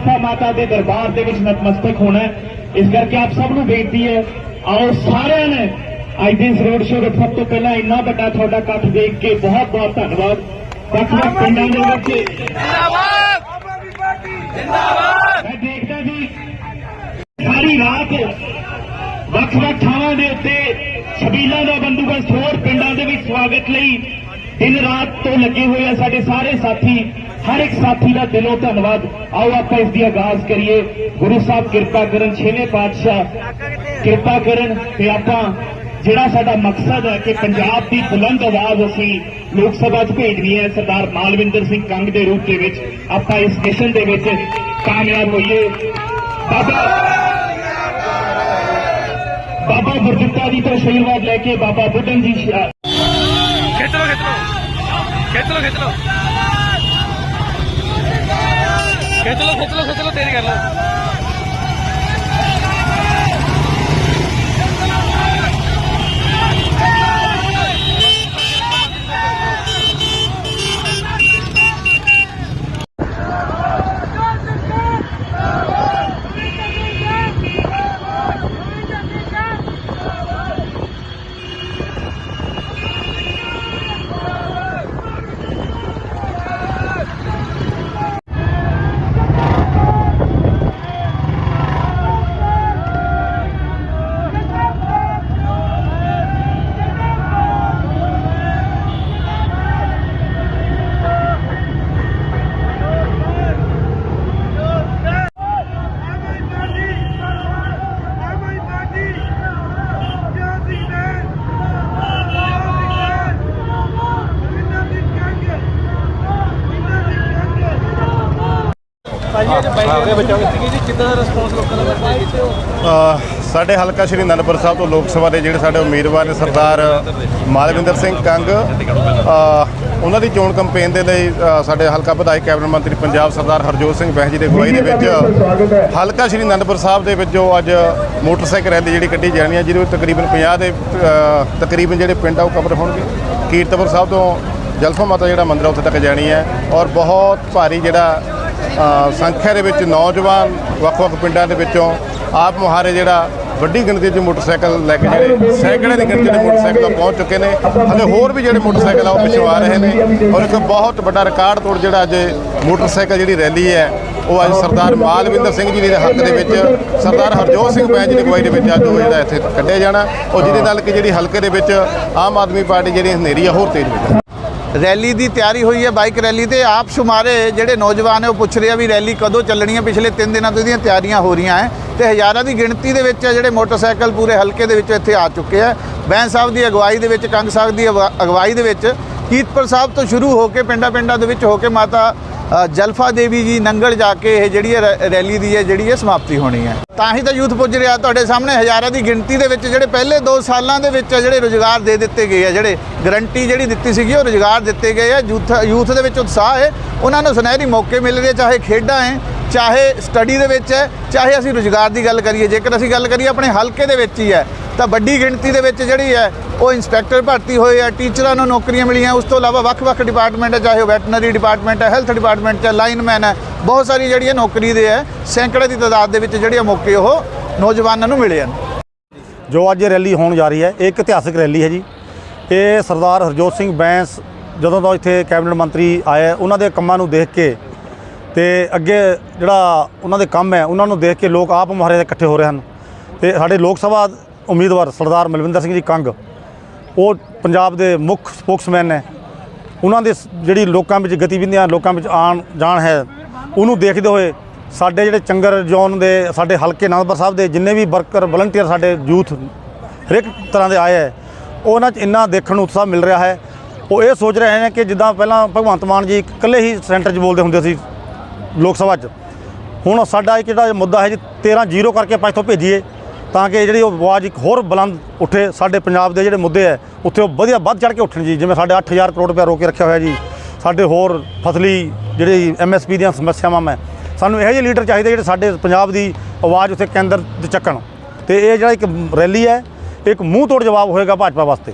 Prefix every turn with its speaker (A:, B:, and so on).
A: ਮਾਂ ਜਲਫਾ ਮਾਤਾ ਦੇ ਦਰਬਾਰ ਦੇ ਵਿੱਚ ਨਤਮਸਤਕ ਹੋਣਾ ਇਸ ਕਰਕੇ ਆਪ ਸਭ ਨੂੰ ਬੇਨਤੀ ਹੈ ਆਓ ਸਾਰਿਆਂ ਨੇ ਅੱਜ ਦੇ ਇਸ ਰੋਡ ਸ਼ੋਅ ਦੇ ਸਭ ਤੋਂ ਪਹਿਲਾਂ ਇੰਨਾ ਵੱਡਾ ਤੁਹਾਡਾ ਇਕੱਠ ਦੇਖ ਕੇ ਬਹੁਤ ਬਹੁਤ ਧੰਨਵਾਦ। ਵੱਖ ਵੱਖ ਪਿੰਡਾਂ ਦੇ ਵਿੱਚ
B: ਜਿੰਦਾਬਾਦ! ਜਿੰਦਾਬਾਦ
A: ਮੈਂ ਦੇਖਦਾ ਜੀ ਸਾਰੀ ਰਾਤ ਵੱਖ ਵੱਖ ਥਾਵਾਂ ਦੇ ਉੱਤੇ ਛਬੀਲਾਂ ਦਾ ਬੰਦੋਬਸਤ ਹੋਰ ਪਿੰਡਾਂ ਦੇ ਵਿੱਚ ਸਵਾਗਤ ਲਈ ਦਿਨ ਰਾਤ ਤੋਂ ਲੱਗੇ ਹੋਏ ਆ ਸਾਡੇ ਸਾਰੇ ਸਾਥੀ। ਹਰ ਇੱਕ ਸਾਥੀ ਦਾ ਦਿਲੋਂ ਧੰਨਵਾਦ। ਆਓ ਆਪਾਂ ਇਸ ਦੀ ਆਗਾਜ਼ ਕਰੀਏ। ਗੁਰੂ ਸਾਹਿਬ ਕਿਰਪਾ ਕਰਨ, ਛੇਵੇਂ ਪਾਤਸ਼ਾਹ ਕਿਰਪਾ ਕਰਨ ਤੇ ਆਪਾਂ ਜਿਹੜਾ ਸਾਡਾ ਮਕਸਦ ਹੈ ਕਿ ਪੰਜਾਬ ਦੀ ਬੁਲੰਦ ਆਵਾਜ਼ ਅਸੀਂ ਲੋਕ ਸਭਾ 'ਚ ਭੇਜਣੀ ਹੈ, ਸਰਦਾਰ ਮਾਲਵਿੰਦਰ ਸਿੰਘ ਕੰਗ ਦੇ ਰੂਪ ਦੇ ਵਿੱਚ। ਆਪਾਂ ਇਸ ਮਿਸ਼ਨ ਦੇ ਵਿੱਚ ਕਾਮਯਾਬ ਹੋਈਏ। ਬਾਬਾ ਬਾਬਾ ਗੁਰਦਿੱਤਾ ਜੀ ਤੋਂ ਆਸ਼ੀਰਵਾਦ ਲੈ ਕੇ ਬਾਬਾ ਬੁੱਢਨ ਜੀ
B: ਖਿੱਚ ਲੋ ਖਿੱਚ ਲੋ ਖਿੱਚ ਲਓ ਖਿੱਚ ਲਓ ਖਿੱਚ ਲੋ ਖਿੱਚ ਲੋ ਖਿੱਚ ਲੋ ਤੇਰੀ ਕਰ ਲੋ
C: ਸਾਡੇ ਹਲਕਾ ਸ਼੍ਰੀ ਅਨੰਦਪੁਰ ਸਾਹਿਬ ਤੋਂ ਲੋਕ ਸਭਾ ਦੇ ਜਿਹੜੇ ਸਾਡੇ ਉਮੀਦਵਾਰ ਨੇ ਸਰਦਾਰ ਮਾਲਵਿੰਦਰ ਸਿੰਘ ਕੰਗ ਉਹਨਾਂ ਦੀ ਚੋਣ ਕੈਂਪੇਨ ਦੇ ਲਈ ਸਾਡੇ ਹਲਕਾ ਵਿਧਾਇਕ ਕੈਬਨਿਟ ਮੰਤਰੀ ਪੰਜਾਬ ਸਰਦਾਰ ਹਰਜੋਤ ਸਿੰਘ ਬਹਿ ਜੀ ਦੇ ਅਗਵਾਈ ਦੇ ਵਿੱਚ ਹਲਕਾ ਸ਼੍ਰੀ ਅਨੰਦਪੁਰ ਸਾਹਿਬ ਦੇ ਵਿੱਚ ਜੋ ਅੱਜ ਮੋਟਰਸਾਈਕਲ ਰੈਲੀ ਜਿਹੜੀ ਕੱਢੀ ਜਾਣੀ ਹੈ, ਜਿਹਦੇ ਵਿੱਚ ਤਕਰੀਬਨ 50 ਦੇ ਤਕਰੀਬਨ ਜਿਹੜੇ ਪਿੰਡ ਆ ਉਹ ਕਵਰ ਹੋਣਗੇ। ਕੀਰਤਪੁਰ ਸਾਹਿਬ ਤੋਂ ਜਲਫਾ ਮਾਤਾ ਜਿਹੜਾ ਮੰਦਿਰ ਆ, ਉੱਥੇ ਤੱਕ ਜਾਣੀ ਹੈ ਔਰ ਬਹੁਤ ਭਾਰੀ ਜਿਹੜਾ ਸੰਖਿਆ ਦੇ ਵਿੱਚ ਨੌਜਵਾਨ ਵੱਖ-ਵੱਖ ਪਿੰਡਾਂ ਦੇ ਵਿੱਚੋਂ ਆਪ ਮੁਹਾਰੇ ਜਿਹੜਾ ਵੱਡੀ ਗਿਣਤੀ 'ਚ ਮੋਟਰਸਾਈਕਲ ਲੈ ਕੇ ਜਿਹੜੇ ਸੈਂਕੜੇ ਦੀ ਗਿਣਤੀ ਦੇ ਮੋਟਰਸਾਈਕਲ ਪਹੁੰਚ ਚੁੱਕੇ ਨੇ। ਅਤੇ ਹੋਰ ਵੀ ਜਿਹੜੇ ਮੋਟਰਸਾਈਕਲ ਆ, ਉਹ ਪਿੱਛੋਂ ਆ ਰਹੇ ਨੇ। ਔਰ ਇੱਕ ਬਹੁਤ ਵੱਡਾ ਰਿਕਾਰਡ ਤੋੜ ਜਿਹੜਾ ਅੱਜ ਮੋਟਰਸਾਈਕਲ ਜਿਹੜੀ ਰੈਲੀ ਹੈ, ਉਹ ਅੱਜ ਸਰਦਾਰ ਮਾਲਵਿੰਦਰ ਸਿੰਘ ਜੀ ਦੇ ਹੱਕ ਦੇ ਵਿੱਚ, ਸਰਦਾਰ ਹਰਜੋਤ ਸਿੰਘ ਬੈਂਜ ਦੀ ਅਗਵਾਈ ਦੇ ਵਿੱਚ ਅੱਜ ਉਹ ਜਿਹੜਾ ਇੱਥੇ ਕੱਢਿਆ ਜਾਣਾ। ਔਰ ਜਿਹਦੇ ਨਾਲ ਕਿ ਜਿਹੜੀ ਹਲਕੇ ਦੇ ਵਿੱਚ ਆਮ ਆਦਮੀ ਪਾਰਟੀ ਜਿਹੜੀ ਹਨੇਰੀ ਆ, ਹੋਰ ਤੇਜ਼ ਹੋ ਜਾਵੇ
D: ਰੈਲੀ ਦੀ ਤਿਆਰੀ ਹੋਈ ਹੈ, ਬਾਈਕ ਰੈਲੀ ਤੇ ਆਪ ਸ਼ੁਮਾਰੇ ਜਿਹੜੇ ਨੌਜਵਾਨ ਹੈ ਉਹ ਪੁੱਛ ਰਹੇ ਆ ਵੀ ਰੈਲੀ ਕਦੋਂ ਚੱਲਣੀ ਹੈ ਪਿਛਲੇ 3 ਦਿਨਾਂ ਤੋਂ ਇਹਦੀਆਂ ਤਿਆਰੀਆਂ ਹੋ ਰਹੀਆਂ ਹੈ ਤੇ ਹਜ਼ਾਰਾਂ ਦੀ ਗਿਣਤੀ ਦੇ ਵਿੱਚ ਜਿਹੜੇ ਮੋਟਰਸਾਈਕਲ ਪੂਰੇ ਹਲਕੇ ਦੇ ਵਿੱਚ ਇੱਥੇ ਆ ਚੁੱਕੇ ਆ ਬੈਂਸ ਸਾਹਿਬ ਦੀ ਅਗਵਾਈ ਦੇ ਵਿੱਚ, ਕੰਗ ਸਾਹਿਬ ਦੀ ਅਗਵਾ- ਅਗਵਾਈ ਦੇ ਵਿੱਚ ਕੀਰਤਪੁਰ ਸਾਹਿਬ ਤੋਂ ਸ਼ੁਰੂ ਹੋ ਕੇ ਪਿੰਡਾਂ ਪਿੰਡਾਂ ਦੇ ਵਿੱਚ ਹੋ ਕੇ ਮਾਤਾ ਜਲਫਾ ਦੇਵੀ ਜੀ ਨੰਗਲ ਜਾ ਕੇ ਇਹ ਜਿਹੜੀ ਹੈ ਰੈ- ਰੈਲੀ ਦੀ ਹੈ ਜਿਹੜੀ ਹੈ ਸਮਾਪਤੀ ਹੋਣੀ ਹੈ। ਤਾਂ ਹੀ ਤਾਂ ਯੂਥ ਪੁੱਜ ਰਿਹਾ ਤੁਹਾਡੇ ਸਾਹਮਣੇ, ਹਜ਼ਾਰਾਂ ਦੀ ਗਿਣਤੀ ਦੇ ਵਿੱਚ ਜਿਹੜੇ ਪਹਿਲੇ 2 ਸਾਲਾਂ ਦੇ ਵਿੱਚ ਜਿਹੜੇ ਰੋਜ਼ਗਾਰ ਦੇ ਦਿੱਤੇ ਗਏ ਆ, ਜਿਹੜੇ ਗਰੰਟੀ ਜਿਹੜੀ ਦਿੱਤੀ ਸੀਗੀ ਉਹ ਰੋਜ਼ਗਾਰ ਦਿੱਤੇ ਗਏ ਆ। ਯੂਥ ਯੂਥ ਦੇ ਵਿੱਚ ਉਤਸ਼ਾਹ ਹੈ, ਉਹਨਾਂ ਨੂੰ ਸੁਨਹਿਰੀ ਮੌਕੇ ਮਿਲ ਰਹੇ ਚਾਹੇ ਖੇਡਾਂ ਹੈ, ਚਾਹੇ ਸਟੱਡੀ ਦੇ ਵਿੱਚ ਹੈ, ਚਾਹੇ ਅਸੀਂ ਰੋਜ਼ਗਾਰ ਦੀ ਗੱਲ ਕਰੀਏ। ਜੇਕਰ ਅਸੀਂ ਗੱਲ ਕਰੀਏ ਆਪਣੇ ਹਲਕੇ ਦੇ ਵਿੱਚ ਹੀ ਹੈ ਤਾਂ ਵੱਡੀ ਗਿਣਤੀ ਦੇ ਵਿੱਚ ਜਿਹੜੀ ਹੈ ਉਹ ਇੰਸਪੈਕਟਰ ਭਰਤੀ ਹੋਏ ਆ, ਟੀਚਰਾਂ ਨੂੰ ਨੌਕਰੀਆਂ ਮਿਲੀਆਂ। ਉਸ ਤੋਂ ਇਲਾਵਾ ਵੱਖ-ਵੱਖ ਡਿਪਾਰਟਮੈਂਟ ਹੈ ਚਾਹੇ ਉਹ ਵੈਟਰਨਰੀ ਡਿਪਾਰਟਮੈਂਟ ਹੈ ਹੈਲਥ ਡਿਪਾਰਟਮੈਂਟ ਹੈ ਲਾਈਨਮੈਨ ਹੈ ਬਹੁਤ ਸਾਰੀ ਜਿਹੜੀਆਂ ਨੌਕਰੀ ਦੇ ਹੈ ਸੈਂਕੜੇ ਦੀ ਤਾਦਾਦ ਦੇ ਵਿੱਚ ਜਿਹੜੇ ਮੌਕੇ ਉਹ ਨੌਜਵਾਨਾਂ ਨੂੰ ਮਿਲੇ ਹਨ।
E: ਜੋ ਅੱਜ ਰੈਲੀ ਹੋਣ ਜਾ ਰਹੀ ਹੈ, ਇਹ ਇੱਕ ਇਤਿਹਾਸਕ ਰੈਲੀ ਹੈ ਜੀ। ਇਹ ਸਰਦਾਰ ਹਰਜੋਤ ਸਿੰਘ ਬੈਂਸ ਜਦੋਂ ਤੋਂ ਇੱਥੇ ਕੈਬਨਿਟ ਮੰਤਰੀ ਆਏ ਉਹਨਾਂ ਦੇ ਕੰਮਾਂ ਨੂੰ ਦੇਖ ਕੇ ਤੇ ਅੱਗੇ ਜਿਹੜਾ ਉਹਨਾਂ ਦੇ ਕੰਮ ਹੈ, ਉਹਨਾਂ ਨੂੰ ਦੇਖ ਕੇ ਲੋਕ ਆਪ ਮੁਹਾਰੇ ਇਕੱਠੇ ਹੋ ਰਹੇ ਹਨ। ਤੇ ਸਾਡੇ ਲੋਕ ਸਭਾ ਉਮੀਦਵਾਰ ਸਰਦਾਰ ਮਲਵਿੰਦਰ ਸਿੰਘ ਜੀ ਕੰਗ, ਉਹ ਪੰਜਾਬ ਦੇ ਮੁੱਖ ਸਪੋਕਸਮੈਨ ਨੇ। ਉਹਨਾਂ ਦੇ ਜਿਹੜੀ ਲੋਕਾਂ ਵਿੱਚ ਗਤੀਵਿਧੀਆਂ, ਲੋਕਾਂ ਵਿੱਚ ਆਣ, ਜਾਣ ਹੈ, ਉਹਨੂੰ ਦੇਖਦੇ ਹੋਏ ਸਾਡੇ ਜਿਹੜੇ ਚੰਗਰ ਜ਼ੋਨ ਦੇ, ਸਾਡੇ ਹਲਕੇ ਅਨੰਦਪੁਰ ਸਾਹਿਬ ਦੇ ਜਿੰਨੇ ਵੀ ਵਰਕਰ, ਵਲੰਟੀਅਰ ਸਾਡੇ ਯੂਥ ਹਰੇਕ ਤਰ੍ਹਾਂ ਦੇ ਆਏ ਹੈ, ਉਹਨਾਂ 'ਚ ਇੰਨਾ ਦੇਖਣ ਨੂੰ ਉਤਸ਼ਾਹ ਮਿਲ ਰਿਹਾ ਹੈ। ਉਹ ਇਹ ਸੋਚ ਰਹੇ ਨੇ ਕਿ ਜਿੱਦਾਂ ਪਹਿਲਾਂ ਭਗਵੰਤ ਮਾਨ ਜੀ ਇਕੱਲੇ ਹੀ ਸੈਂਟਰ 'ਚ ਬੋਲਦੇ ਹੁੰਦੇ ਸੀ ਲੋਕ ਸਭਾ 'ਚ। ਹੁਣ ਸਾਡਾ ਇੱਕ ਜਿਹੜਾ ਮੁੱਦਾ ਹੈ ਜੀ 13 ਜ਼ੀਰੋ ਕਰਕੇ ਆਪਾਂ ਇੱਥੋਂ ਭੇਜੀਏ। ਤਾਂ ਕਿ ਜਿਹੜੀ ਉਹ ਆਵਾਜ਼ ਇੱਕ ਹੋਰ ਬੁਲੰਦ ਉੱਠੇ ਸਾਡੇ ਪੰਜਾਬ ਦੇ ਜਿਹੜੇ ਮੁੱਦੇ ਹੈ, ਉੱਥੇ ਉਹ ਵਧੀਆ ਵੱਧ ਚੜ ਕੇ ਉੱਠਣ ਜੀ। ਜਿਵੇਂ ਸਾਡੇ 8000 ਕਰੋੜ ਰੁਪਏ ਰੋਕ ਕੇ ਰੱਖਿਆ ਹੋਇਆ ਜੀ। ਸਾਡੇ ਹੋਰ ਫਸਲੀ ਜਿਹੜੀ ਐਮਐਸਪੀ ਦੀਆਂ ਸਮੱਸਿਆਵਾਂ ਮੈਂ ਸਾਨੂੰ ਇਹੋ ਜਿਹੇ ਲੀਡਰ ਚਾਹੀਦੇ ਜਿਹੜੇ ਸਾਡੇ ਪੰਜਾਬ ਦੀ ਆਵਾਜ਼ ਉੱਥੇ ਕੇਂਦਰ 'ਚ ਚੱਕਣ। ਤੇ ਇਹ ਜਿਹੜਾ ਇੱਕ ਰੈਲੀ ਹੈ ਇਹ ਇੱਕ ਮੂੰਹ ਤੋੜ ਜਵਾਬ ਹੋਏਗਾ ਭਾਜਪਾ ਵਾਸਤੇ।